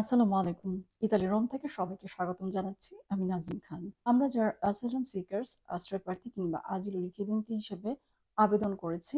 আসসালামু আলাইকুম। Italy Rome থেকে সবাইকে স্বাগতম জানাচ্ছি। আমি নাজরিন খান। আমরা যারা অ্যাসাইলাম সিকার্স আশ্রয় প্রার্থী কিংবা আজিল রিখিদিন্তি হিসেবে আবেদন করেছি,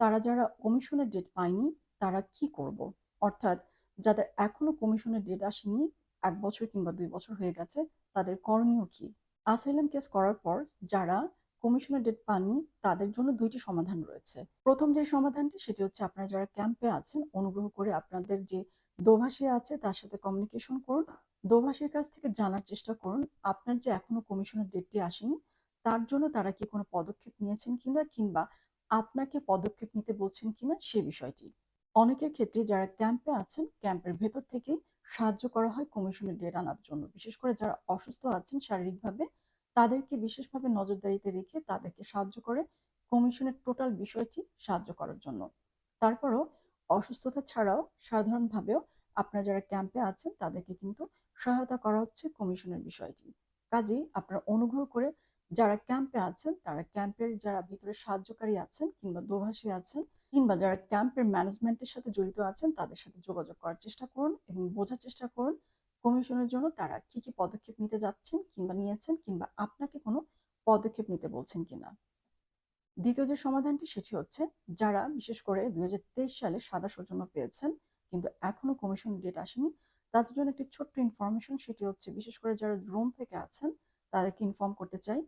তারা যারা কমিশনের ডেট পায়নি, তারা কি করব? অর্থাৎ যাদের এখনও কমিশনের ডেট আসেনি, এক বছর কিংবা দুই বছর হয়ে গেছে, তাদের করণীয় কি? আসাইলাম কেস করার পর যারা কমিশনের ডেট পাননি তাদের জন্য দুইটি সমাধান রয়েছে। প্রথম যে সমাধানটি, সেটি হচ্ছে আপনারা যারা ক্যাম্পে আছেন, অনুগ্রহ করে আপনাদের যে দোভাষী আছে, তার সাথে কমিউনিকেশন করুন। দোভাষীর কাছ থেকে জানার চেষ্টা করুন, আপনার যে এখনও কমিশনের ডেটটি আসেনি, তার জন্য তারা কি কোনো পদক্ষেপ নিয়েছেন কিনা, কিংবা আপনাকে পদক্ষেপ নিতে বলছেন কিনা, সে বিষয়টি। অনেকের ক্ষেত্রে যারা ক্যাম্পে আছেন, ক্যাম্পের ভেতর থেকেই সাহায্য করা হয় কমিশনের ডেট আনার জন্য। বিশেষ করে যারা অসুস্থ আছেন শারীরিকভাবে তাদেরকে বিশেষভাবে নজরদারিতে রেখে তাদেরকে সাহায্য করে কমিশনের টোটাল বিষয়টি সাহায্য করার জন্য। তারপরও অসুস্থতা ছাড়াও সাধারণভাবেও আপনারা যারা ক্যাম্পে আছেন, তাদেরকে কিন্তু সহায়তা করা হচ্ছে কমিশনের বিষয়টি। কাজেই আপনারা অনুগ্রহ করে যারা ক্যাম্পে আছেন, তারা ক্যাম্পের যারা ভিতরে সাহায্যকারী আছেন কিংবা দোভাষী আছেন কিংবা যারা ক্যাম্পের ম্যানেজমেন্টের সাথে জড়িত আছেন, তাদের সাথে যোগাযোগ করার চেষ্টা করুন এবং বোঝার চেষ্টা করুন কমিশনের জন্য তারা কি কি পদক্ষেপ নিতে যাচ্ছেন কিংবা নিয়েছেন কিংবা আপনাকে কোনো পদক্ষেপ নিতে বলছেন কিনা? দ্বিতীয় যে সমাধানটি সেটি হচ্ছে যারা বিশেষ করে দুই হাজার তেইশ সালে সাদা সৌজন্য পেয়েছেন কিন্তু এখনও কমিশন ডেট আসেনি, তাদের জন্য একটি ছোট্ট ইনফরমেশন সেটি হচ্ছে বিশেষ করে যারা রোম থেকে আছেন তাদেরকে ইনফর্ম করতে চাই,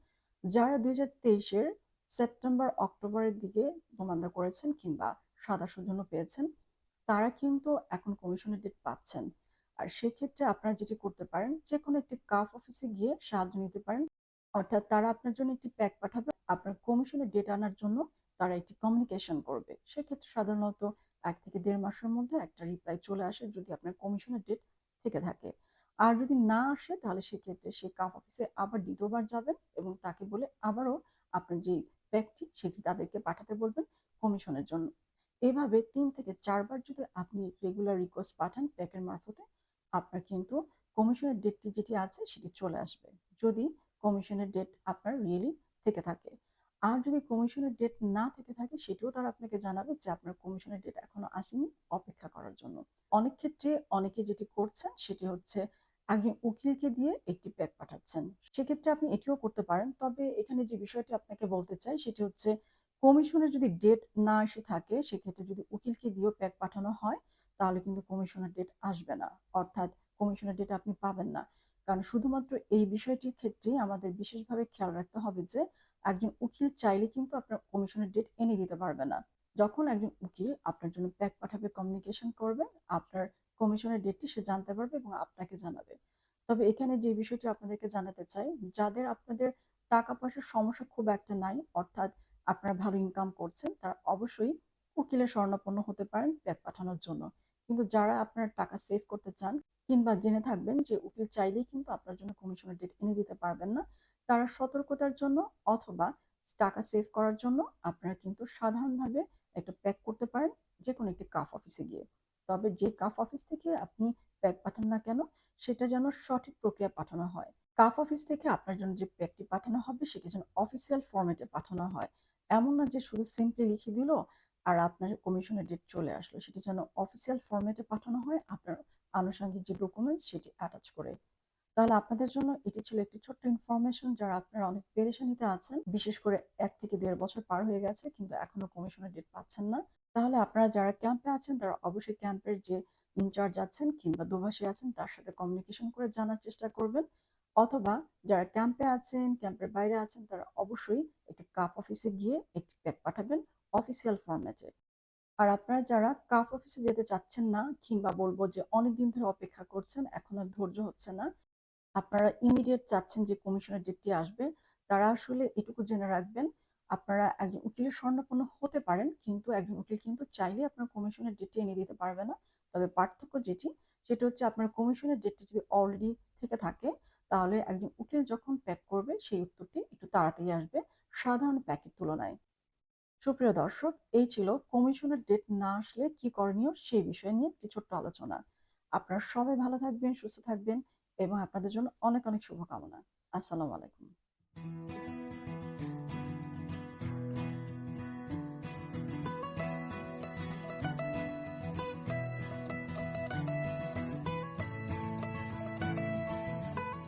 যারা দুই হাজার তেইশের সেপ্টেম্বর, অক্টোবরের দিকে দোমান্দা করেছেন কিংবা সাদা সৌজন্য পেয়েছেন, তারা কিন্তু এখন কমিশনের ডেট পাচ্ছেন। আর সেক্ষেত্রে আপনারা যেটি করতে পারেন যে কোনো একটি কাফ অফিসে গিয়ে সাহায্য নিতে পারেন। অর্থাৎ তারা আপনার জন্য একটি প্যাক পাঠাবে। আপনার কমিশনের ডেট আনার জন্য তারা একটি কমিউনিকেশন করবে। সেক্ষেত্রে সাধারণত এক থেকে দেড় মাসের মধ্যে একটা রিপ্লাই চলে আসে যদি আপনার কমিশনের ডেট থেকে থাকে। আর যদি না আসে, তাহলে সেক্ষেত্রে সে কাফ অফিসে আবার দ্বিতীয়বার যাবেন এবং তাকে বলে আবারও আপনার যে প্যাকটি সেটি তাদেরকে পাঠাতে বলবেন কমিশনের জন্য। এভাবে তিন থেকে চারবার যদি আপনি রেগুলার রিকোয়েস্ট পাঠান প্যাকের মারফতে আপনার কিন্তু কমিশনের ডেটটি যেটি আছে সেটি চলে আসবে। যদি কমিশনের ডেট আপনার রিয়েলি থেকে থাকে। আর যদি কমিশনের ডেট না থেকে থাকে, সেটিও তারা আপনাকে জানাবে যে আপনার কমিশনের ডেট এখনও আসেনি অপেক্ষা করার জন্য। অনেক ক্ষেত্রে অনেকে যেটি করছেন সেটি হচ্ছে একজন উকিলকে দিয়ে একটি প্যাক পাঠাচ্ছেন। সেক্ষেত্রে আপনি এটিও করতে পারেন। তবে এখানে যে বিষয়টি আপনাকে বলতে চাই সেটি হচ্ছে কমিশনের যদি ডেট না এসে থাকে, সেক্ষেত্রে যদি উকিলকে দিয়েও প্যাক পাঠানো হয় তাহলে কিন্তু কমিশনের ডেট আসবে না। অর্থাৎ কমিশনের ডেট আপনি পাবেন না। কারণ শুধুমাত্র এই বিষয়টির ক্ষেত্রেই আমাদের বিশেষভাবে খেয়াল রাখতে হবে যে, একজন উকিল চাইলে কিন্তু আপনার কমিশনের ডেট এনে দিতে পারবে না। যখন একজন উকিল আপনার জন্য প্যাক পাঠাবে কমিউনিকেশন করবে, আপনার কমিশনের ডেটটি সে জানতে পারবে এবং আপনাকে জানাবে। তবে এখানে যে বিষয়টি আপনাদেরকে জানাতে চাই, যাদের আপনাদের টাকা পয়সার সমস্যা খুব একটা নাই, অর্থাৎ আপনারা ভালো ইনকাম করছেন, তারা অবশ্যই উকিলের স্বর্ণপন্ন হতে পারেন প্যাক পাঠানোর জন্য। কিন্তু যারা আপনার টাকা সেভ করতে চান কিংবা জেনে থাকবেন যে উকিল চাইলেই কিন্তু আপনার জন্য কমিশনের ডেট এনে দিতে পারবেন না, তারা সতর্কতার জন্য অথবা টাকা সেভ করার জন্য আপনারা কিন্তু সাধারণভাবে একটা প্যাক করতে পারেন যে কোনো একটি কাফ অফিসে গিয়ে। তবে যে কাফ অফিস থেকে আপনি প্যাক পাঠান না কেন, সেটা যেন সঠিক প্রক্রিয়া পাঠানো হয়। কাফ অফিস থেকে আপনার জন্য যে প্যাকটি পাঠানো হবে, সেটা যেন অফিসিয়াল ফর্মেটে পাঠানো হয়। এমন না যে শুধু সিম্পলি লিখে দিল আর আপনার কমিশনের ডেট চলে আসলো, সেটি যেন অফিসিয়াল ফর্মেটে পাঠানো হয়, আপনার আনুষঙ্গিক যে ডকুমেন্টস সেটি অ্যাটাচ করে। তাহলে আপনাদের জন্য এটি ছিল একটি ছোট্ট ইনফরমেশন যারা আপনারা অনেক পেরেশানিতে আছেন, বিশেষ করে এক থেকে দেড় বছর পার হয়ে গেছে কিন্তু এখনও কমিশনের ডেট পাচ্ছেন না। তাহলে আপনারা যারা ক্যাম্পে আছেন, তারা অবশ্যই ক্যাম্পের যে ইনচার্জ আছেন কিংবা দুভাষী আছেন, তার সাথে কমিউনিকেশন করে জানার চেষ্টা করবেন। অথবা যারা ক্যাম্পে আছেন ক্যাম্পের বাইরে আছেন, তারা অবশ্যই একটি কাপ অফিসে গিয়ে একটি প্যাক পাঠাবেন। অফিসিয়াল ফরম্যাটে আর আপনারা যারা কাফ অফিসে যেতে চাচ্ছেন না, কিংবা বলব যে অনেক দিন ধরে অপেক্ষা করছেন, এখন আর ধৈর্য হচ্ছে না, আপনারা ইমিডিয়েট চাচ্ছেন যে কমিশনের ডেটটি আসবে, তারা আসলে এটুকু জেনে রাখবেন, আপনারা একজন উকিলের স্বর্ণপন্ন হতে পারেন, কিন্তু একজন উকিল কিন্তু চাইলে আপনার কমিশনের ডেটটি এনে দিতে পারবে না। তবে পার্থক্য যেটি, সেটা হচ্ছে আপনার কমিশনের ডেটটি যদি অলরেডি থেকে থাকে, তাহলে একজন উকিল যখন প্যাক করবে, সেই উত্তরটি একটু তাড়াতাড়ি আসবে, সাধারণ প্যাকের তুলনায়। সুপ্রিয় দর্শক, এই ছিল কমিশনের ডেট না আসলে কি করণীয় সেই বিষয় নিয়ে একটি ছোট্ট আলোচনা। আপনারা সবাই ভালো থাকবেন, সুস্থ থাকবেন এবং আপনাদের জন্য অনেক অনেক শুভকামনা। আসসালামু আলাইকুম।